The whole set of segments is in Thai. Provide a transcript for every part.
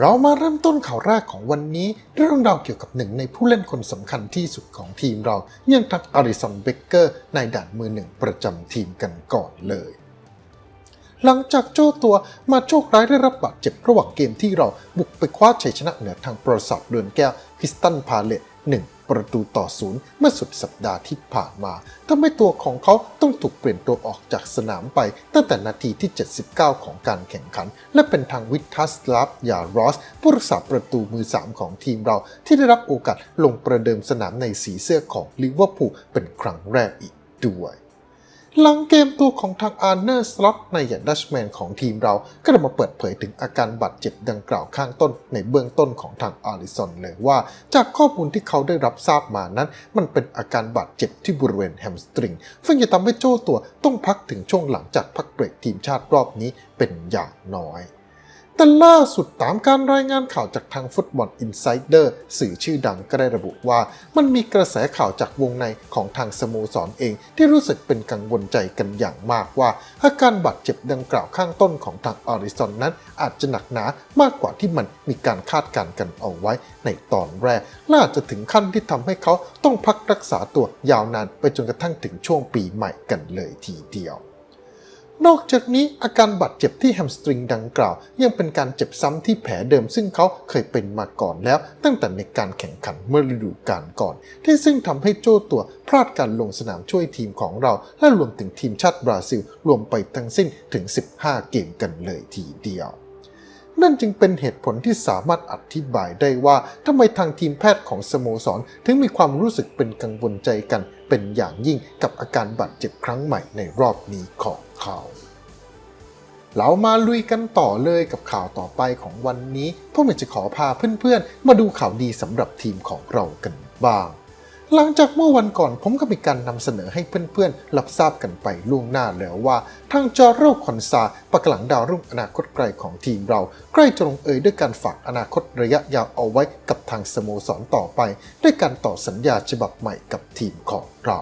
เรามาเริ่มต้นข่าวแรกของวันนี้เรื่องราวเกี่ยวกับหนึ่งในผู้เล่นคนสำคัญที่สุดของทีมเรายังทักอาริสันเบเกอร์ในด่านมือหนึ่งประจำทีมกันก่อนเลย หลังจากโจ้ตัวมาโชคร้ายได้รับบาดเจ็บระหว่างเกมที่เราบุกไปคว้าชัยชนะเหนือทางประสาทเดือนแก้วคริสตันพาเลตหนึ่ง ประตูต่อศูนย์เมื่อสุดสัปดาห์ที่ผ่านมาทำให้ตัวของเขาต้องถูกเปลี่ยนตัวออกจากสนามไปตั้งแต่นาทีที่ 79 ของการแข่งขัน และเป็นทางวิทัสลาฟยารอส ผู้รักษาประตูมือ 3 ของทีมเราที่ได้รับโอกาสลงประเดิมสนามในสีเสื้อของลิเวอร์พูลเป็นครั้งแรกอีกด้วย หลังเกมตัวของทางอาร์เนอร์สล็อตในอย่างดัชแมนของทีมเราก็ได้มาเปิดเผยถึงอาการบาดเจ็บดังกล่าวข้างต้นในเบื้องต้นของทางอาริสันเลยว่า จากข้อมูลที่เขาได้รับทราบมานั้น มันเป็นอาการบาดเจ็บที่บริเวณแฮมสตริงซึ่งจะทำให้โจ้ตัวต้องพักถึงช่วงหลังจากพักเบรกทีมชาติรอบนี้เป็นอย่างน้อย แต่ล่าสุดตามการรายงานข่าวจากทางฟุตบอลอินไซเดอร์สื่อชื่อดังก็ได้ระบุว่ามันมีกระแสข่าวจากวงในของทางสโมสรเอง ที่รู้สึกเป็นกังวลใจกันอย่างมากว่าอาการบาดเจ็บดังกล่าวข้างต้นของทางอาริซอนนั้น อาจจะหนักหนามากกว่าที่มันมีการคาดการณ์กันเอาไว้ในตอนแรกและอาจจะถึงขั้นที่ทำให้เขาต้องพักรักษาตัวยาวนานไปจนกระทั่งถึงช่วงปีใหม่กันเลยทีเดียว นอกจากนี้อาการบาดเจ็บที่แฮมสตริงดังกล่าว ยังเป็นการเจ็บซ้ำที่แผลเดิมซึ่งเขาเคยเป็นมาก่อนแล้ว ตั้งแต่ในการแข่งขันเมื่อฤดูกาลก่อน ที่ซึ่งทำให้โจ้ตัวพลาดการลงสนามช่วยทีมของเรา และรวมถึงทีมชาติบราซิล รวมไปทั้งสิ้นถึง 15 เกมกันเลยทีเดียวนั่นจึงเป็นเหตุผลที่สามารถอธิบายได้ว่าทำไมทางทีมแพทย์ของสโมสร ถึงมีความรู้สึกเป็นกังวลใจกัน เป็นอย่างยิ่งกับอาการบาดเจ็บครั้งใหม่ในรอบนี้ของ ขาเรามาลุยกันต่อเลยกับข่าวต่อไปของวันนี้พวกมันจะขอพาเพื่อนๆ มาดูข่าวดีสำหรับทีมของเรากันบ้าง หลังจากเมื่อวันก่อนผมก็มีการนำเสนอให้เพื่อนๆรับทราบกันไปล่วงหน้าแล้วว่า ทางจอโรคอนซาปักหลังดาวรุ่งอนาคตไกลของทีมเรา ใกล้จะลงเอยด้วยการฝากอนาคตระยะยาวเอาไว้กับทางสโมสรต่อไป ด้วยการต่อสัญญาฉบับใหม่กับทีมของเรา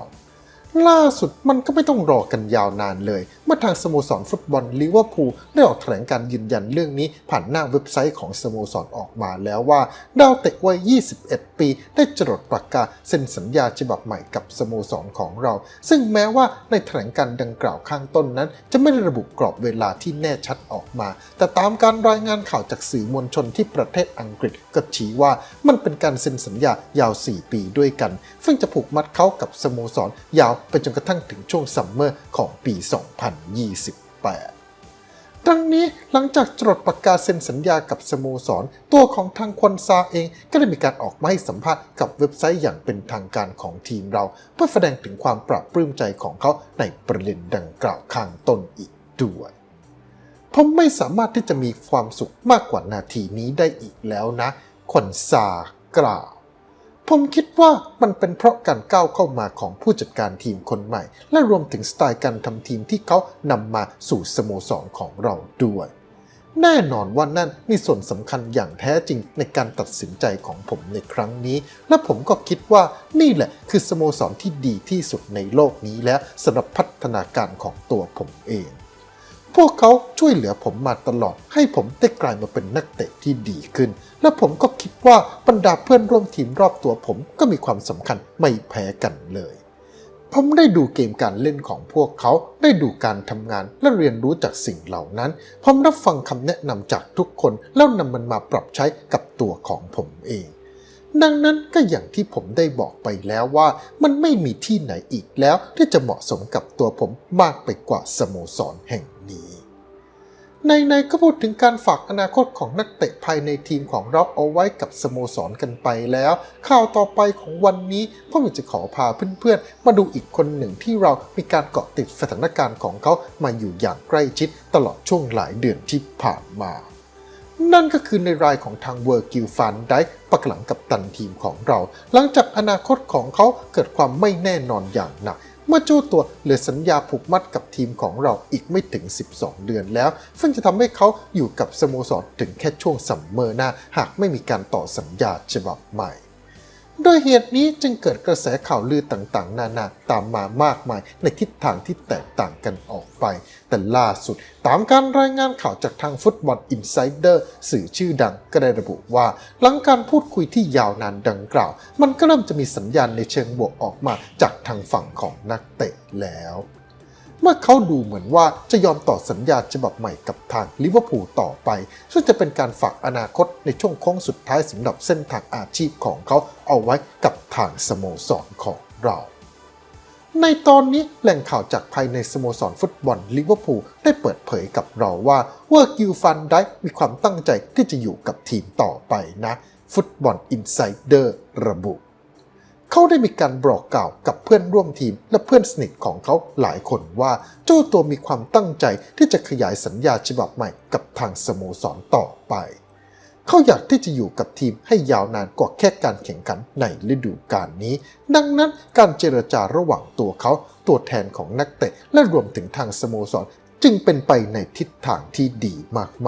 ล่าสุดมันก็ไม่ต้องรอกันยาวนานเลย เมื่อทางสโมสรฟุตบอลลิเวอร์พูลได้ออกแถลงการยืนยันเรื่องนี้ผ่านหน้าเว็บไซต์ของสโมสรออกมาแล้วว่า ดาวเตะวัย 21 ปี ได้จรดปากกาเซ็นสัญญาฉบับใหม่กับสโมสรของเรา ซึ่งแม้ว่าในแถลงการดังกล่าวข้างต้นนั้น จะไม่ได้ระบุกรอบเวลาที่แน่ชัดออกมา แต่ตามการรายงานข่าวจากสื่อมวลชนที่ประเทศอังกฤษก็ชี้ว่ามันเป็นการเซ็นสัญญายาว 4 ปีด้วยกัน ซึ่งจะผูกมัดเขากับสโมสรยาวไปจนกระทั่งถึงช่วงซัมเมอร์ของปี 2000 2028 ดังนี้หลังจากจดปากกาเซ็นสัญญากับสโมสร ตัวของทางควนซาเองก็ได้มีการออกมาให้สัมภาษณ์กับเว็บไซต์อย่างเป็นทางการของทีมเรา เพื่อแสดงถึงความปราบปลื้มใจของเขาในประเด็นดังกล่าวข้างต้นอีกด้วยผมไม่สามารถที่จะมีความสุขมากกว่านาทีนี้ได้อีกแล้วนะควนซากล่าว ผมคิดว่ามันเป็นเพราะการก้าวเข้ามาของผู้จัดการทีมคนใหม่ และรวมถึงสไตล์การทำทีมที่เขานำมาสู่สโมสรของเราด้วย แน่นอนว่านั่นมีส่วนสำคัญอย่างแท้จริงในการตัดสินใจของผมในครั้งนี้ และผมก็คิดว่านี่แหละคือสโมสรที่ดีที่สุดในโลกนี้แล้วสำหรับพัฒนาการของตัวผมเอง พวกเขาช่วยเหลือผมมาตลอด ให้ผมได้กลายมาเป็นนักเตะที่ดีขึ้น และผมก็คิดว่าบรรดาเพื่อนร่วมทีมรอบตัวผมก็มีความสำคัญไม่แพ้กันเลย ผมได้ดูเกมการเล่นของพวกเขา ได้ดูการทำงานและเรียนรู้จากสิ่งเหล่านั้น ผมรับฟังคำแนะนำจากทุกคนแล้วนำมันมาปรับใช้กับตัวของผมเอง ดังนั้นก็อย่างที่ผมได้บอกไปแล้วว่ามันไม่มีที่ไหนอีกแล้วที่จะเหมาะสมกับตัวผมมากไปกว่าสโมสรแห่งนี้ในๆก็พูดถึงการฝากอนาคตของนักเตะภายในทีมของเราเอาไว้กับสโมสรกันไปแล้ว ข่าวต่อไปของวันนี้พ่อมีจะขอพาเพื่อนๆ มาดูอีกคนหนึ่งที่เรามีการเกาะติดสถานการณ์ของเขามาอยู่อย่างใกล้ชิดตลอดช่วงหลายเดือนที่ผ่านมา นั่นก็คือในรายของทางเวอร์กิลฟานได้ปักหลังกับตันทีมของเรา หลังจากอนาคตของเขาเกิดความไม่แน่นอนอย่างหนัก เมื่อเจ้าตัวเหลือสัญญาผูกมัดกับทีมของเราอีกไม่ถึง 12 เดือนแล้ว ซึ่งจะทำให้เขาอยู่กับสโมสรถึงแค่ช่วงซัมเมอร์หน้า หากไม่มีการต่อสัญญาฉบับใหม่ โดยเหตุนี้จึงเกิดกระแสข่าวลือต่างๆ นานาตามมามากมายในทิศทางที่แตกต่างกันออกไป แต่ล่าสุด ตามการรายงานข่าวจากทางฟุตบอลอินไซเดอร์สื่อชื่อดังก็ได้ระบุว่า หลังการพูดคุยที่ยาวนานดังกล่าว มันก็เริ่มจะมีสัญญาณในเชิงบวกออกมาจากทางฝั่งของนักเตะแล้ว เมื่อเขาดูเหมือนว่าจะยอมต่อสัญญาฉบับใหม่กับทางลิเวอร์พูลต่อไป ซึ่งจะเป็นการฝากอนาคตในช่วงโค้งสุดท้ายสำหรับเส้นทางอาชีพของเขาเอาไว้กับทางสโมสรของเราในตอนนี้แหล่งข่าวจากภายในสโมสรฟุตบอลลิเวอร์พูลได้เปิดเผยกับเราว่าเวอร์กิลฟันได้มีความตั้งใจที่จะอยู่กับทีมต่อไปนะ ฟุตบอลอินไซเดอร์ระบุ เขาได้มีการบอกกล่าวกับเพื่อนร่วมทีมและเพื่อนสนิทของเขาหลายคนว่าเจ้าตัวมีความตั้งใจที่จะขยายสัญญาฉบับใหม่กับทางสโมสรต่อไป เขาอยากที่จะอยู่กับทีมให้ยาวนานกว่าแค่การแข่งขันในฤดูกาลนี้ ดังนั้นการเจรจาระหว่างตัวเขาตัวแทนของนักเตะและรวมถึงทางสโมสรจึงเป็นไปในทิศทางที่ดี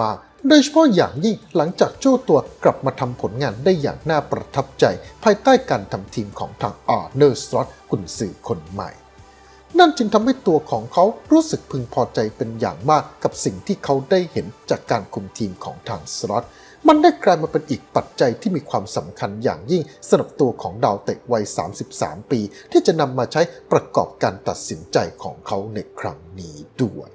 มากๆ โดยเฉพาะอย่างยิ่งหลังจากเจ้าตัวกลับมาทำผลงานได้อย่างน่าประทับใจ ภายใต้การทำทีมของทางอาร์เนอร์สล็อตกุนสื่อคนใหม่ นั่นจึงทำให้ตัวของเขารู้สึกพึงพอใจเป็นอย่างมากกับสิ่งที่เขาได้เห็นจากการคุมทีมของทางสล็อตมันได้กลายมาเป็นอีกปัจจัยที่มีความสำคัญอย่างยิ่งสำหรับตัวของดาวเตะวัย 33 ปี ที่จะนำมาใช้ประกอบการตัดสินใจของเขาในครั้งนี้ด้วย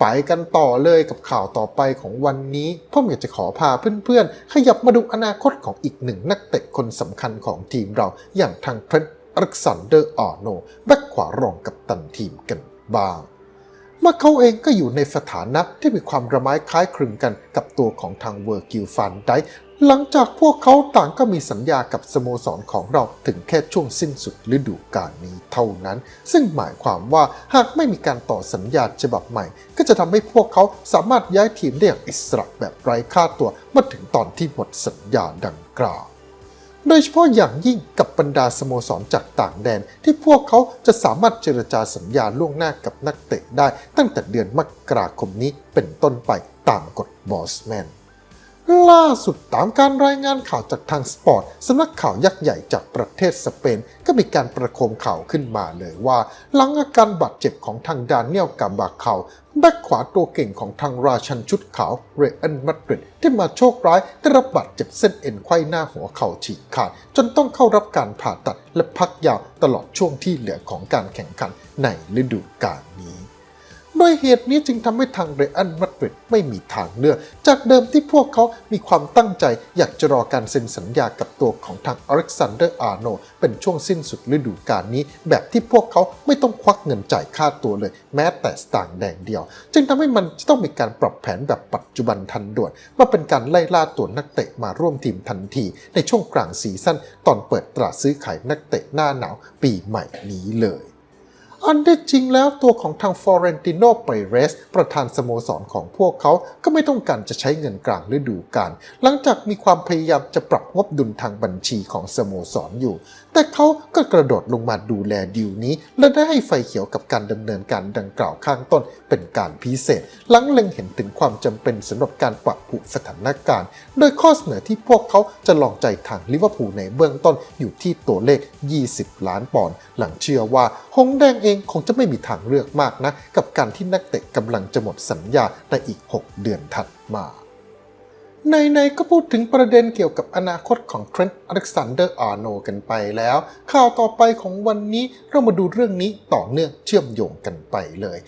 ไปกันต่อเลยกับข่าวต่อไปของวันนี้พ่ออยากจะขอพาเพื่อนๆ ขยับมาดูอนาคตของอีกหนึ่งนักเตะคนสำคัญของทีมเราอย่างทางเทรนต์อเล็กซานเดอร์ออโนแบ็คขวารองกับตันทีมกันบ้างเมื่อเขาเองก็อยู่ในสถานะที่มีความระไม้คล้ายคลึงกันกับตัวของทางเวอร์กิลฟันไดค์ หลังจากพวกเขาต่างก็มีสัญญากับสโมสรของเราถึงแค่ช่วงสิ้นสุดฤดูกาลนี้เท่านั้น ซึ่งหมายความว่าหากไม่มีการต่อสัญญาฉบับใหม่ ก็จะทำให้พวกเขาสามารถย้ายทีมได้อย่างอิสระแบบไร้ค่าตัวเมื่อถึงตอนที่หมดสัญญาดังกล่าวโดยเฉพาะอย่างยิ่งกับบรรดาสโมสรจากต่างแดน ที่พวกเขาจะสามารถเจรจาสัญญาล่วงหน้ากับนักเตะได้ ตั้งแต่เดือนมกราคมนี้เป็นต้นไปตามกฎบอสแมน ล่าสุดตามการรายงานข่าวจากทางสปอร์ตสำนักข่าวยักษ์ใหญ่จากประเทศสเปน ก็มีการประโคมข่าวขึ้นมาเลยว่า หลังอาการบาดเจ็บของทางดานเนียลกาบาเขาแบ็คขวาตัวเก่งของทางราชันชุดขาวเรอันมาดริดที่มาโชคร้ายได้รับบาดเจ็บเส้นเอ็นไขว้หน้าหัวเข่าฉีกขาด จนต้องเข้ารับการผ่าตัดและพักยาวตลอดช่วงที่เหลือของการแข่งขันในฤดูกาลนี้ โดยเหตุนี้จึงทำให้ทางเรอันมาดริดไม่มีทางเลือก จากเดิมที่พวกเขามีความตั้งใจอยากจะรอการเซ็นสัญญากับตัวของทางอเล็กซานเดอร์อาร์โนเป็นช่วงสิ้นสุดฤดูกาลนี้ แบบที่พวกเขาไม่ต้องควักเงินจ่ายค่าตัวเลย แม้แต่สตางค์แดงเดียว จึงทำให้มันจะต้องมีการปรับแผนแบบปัจจุบันทันด่วนมาเป็นการไล่ล่าตัวนักเตะมาร่วมทีมทันที ในช่วงกลางซีซั่นตอนเปิดตลาซื้อขายนักเตะหน้าหนาวปีใหม่นี้เลย อันที่จริงแล้วตัวของทางฟอเรนติโนเปเรส ประธานสโมสรของพวกเขาก็ไม่ต้องการจะใช้เงินกลางฤดูกาลหลังจากมีความพยายามจะปรับงบดุลทางบัญชีของสโมสรอยู่ แต่เขาก็กระโดดลงมาดูแลดีลนี้ และได้ให้ไฟเขียวกับการดำเนินการดังกล่าวข้างต้น เป็นการพิเศษ หลังเล็งเห็นถึงความจำเป็นสำหรับการปรับผูสถานการณ์ โดยข้อเสนอที่พวกเขาจะลองใจทางลิเวอร์พูลในเบื้องต้นอยู่ที่ตัวเลข 20 ล้านปอนด์หลังเชื่อว่า หงแดงเองคงจะไม่มีทางเลือกมากนะ กับการที่นักเตะกำลังจะหมดสัญญาในอีก 6 เดือนถัดมา ในๆก็พูดถึงประเด็นเกี่ยวกับอนาคตของเทรนต์อเล็กซานเดอร์อาร์โนกันไปแล้ว ข่าวต่อไปของวันนี้เรามาดูเรื่องนี้ต่อเนื่องเชื่อมโยงกันไปเลย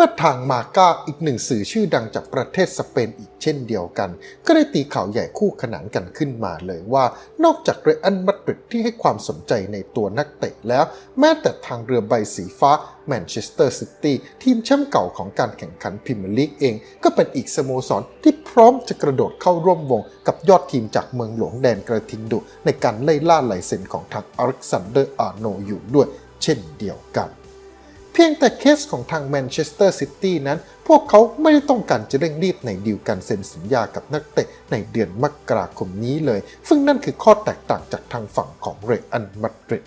เมื่อทางมาก้าอีกหนึ่งสื่อชื่อดังจากประเทศสเปนอีกเช่นเดียวกัน ก็ได้ตีข่าวใหญ่คู่ขนานกันขึ้นมาเลยว่า นอกจากเรอันมาดริดที่ให้ความสนใจในตัวนักเตะแล้ว แม้แต่ทางเรือใบสีฟ้าแมนเชสเตอร์ซิตี้ทีมแชมป์เก่าของการแข่งขันพรีเมียร์ลีกเอง ก็เป็นอีกสโมสรที่พร้อมจะกระโดดเข้าร่วมวงกับยอดทีมจากเมืองหลวงแดนกระทิงดุในการไล่ล่าลายเซ็นของทางอเล็กซานเดอร์อาร์โนอยู่ด้วย เช่นเดียวกัน พียงแต่เคสของทางแมนเชสเตอร์ซิตี้นั้น พวกเขาไม่ได้ต้องการจะเร่งรีบในดีลการเซ็นสัญญากับนักเตะในเดือนมกราคมนี้เลย ซึ่งนั่นคือข้อแตกต่างจากทางฝั่งของเรอันมาดริด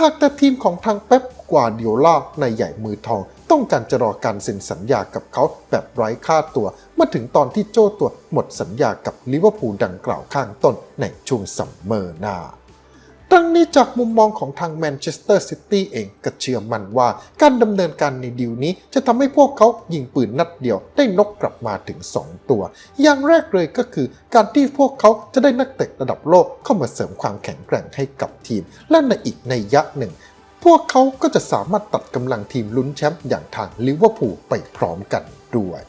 หากแต่ทีมของทางเป๊ปกวาดิโอลาในใหญ่มือทอง ต้องการจะรอการเซ็นสัญญากับเขาแบบไร้ค่าตัวเมื่อถึงตอนที่โจ้ตัวหมดสัญญากับลิเวอร์พูลดังกล่าวข้างต้นในช่วงซัมเมอร์หน้า ทั้งนี้จากมุมมองของทางแมนเชสเตอร์ซิตี้เองก็เชื่อมั่นว่า การดำเนินการในดีลนี้จะทำให้พวกเขายิงปืนนัดเดียวได้นกกลับมาถึง 2 ตัว อย่างแรกเลยก็คือ การที่พวกเขาจะได้นักเตะระดับโลกเข้ามาเสริมความแข็งแกร่งให้กับทีม และในอีกในยยะหนึ่งพวกเขาก็จะสามารถตัดกำลังทีมลุ้นแชมป์อย่างทางลิเวอร์พูลไปพร้อมกันด้วย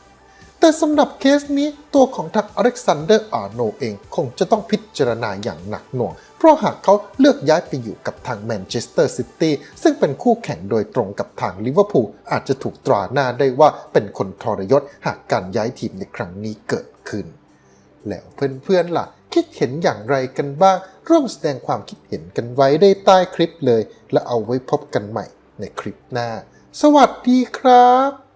แต่สำหรับเคสนี้ตัวของทางอเล็กซานเดอร์อาร์โนเองคงจะต้องพิจารณาอย่างหนักหน่วง เพราะหากเขาเลือกย้ายไปอยู่กับทางแมนเชสเตอร์ซิตี้ซึ่งเป็นคู่แข่งโดยตรงกับทางลิเวอร์พูลอาจจะถูกตราหน้าได้ว่าเป็นคนทรยศหากการย้ายทีมในครั้งนี้เกิดขึ้น แล้วเพื่อนๆล่ะ คิดเห็นอย่างไรกันบ้าง ร่วมแสดงความคิดเห็นกันไว้ได้ใต้คลิปเลย และเอาไว้พบกันใหม่ในคลิปหน้า สวัสดีครับ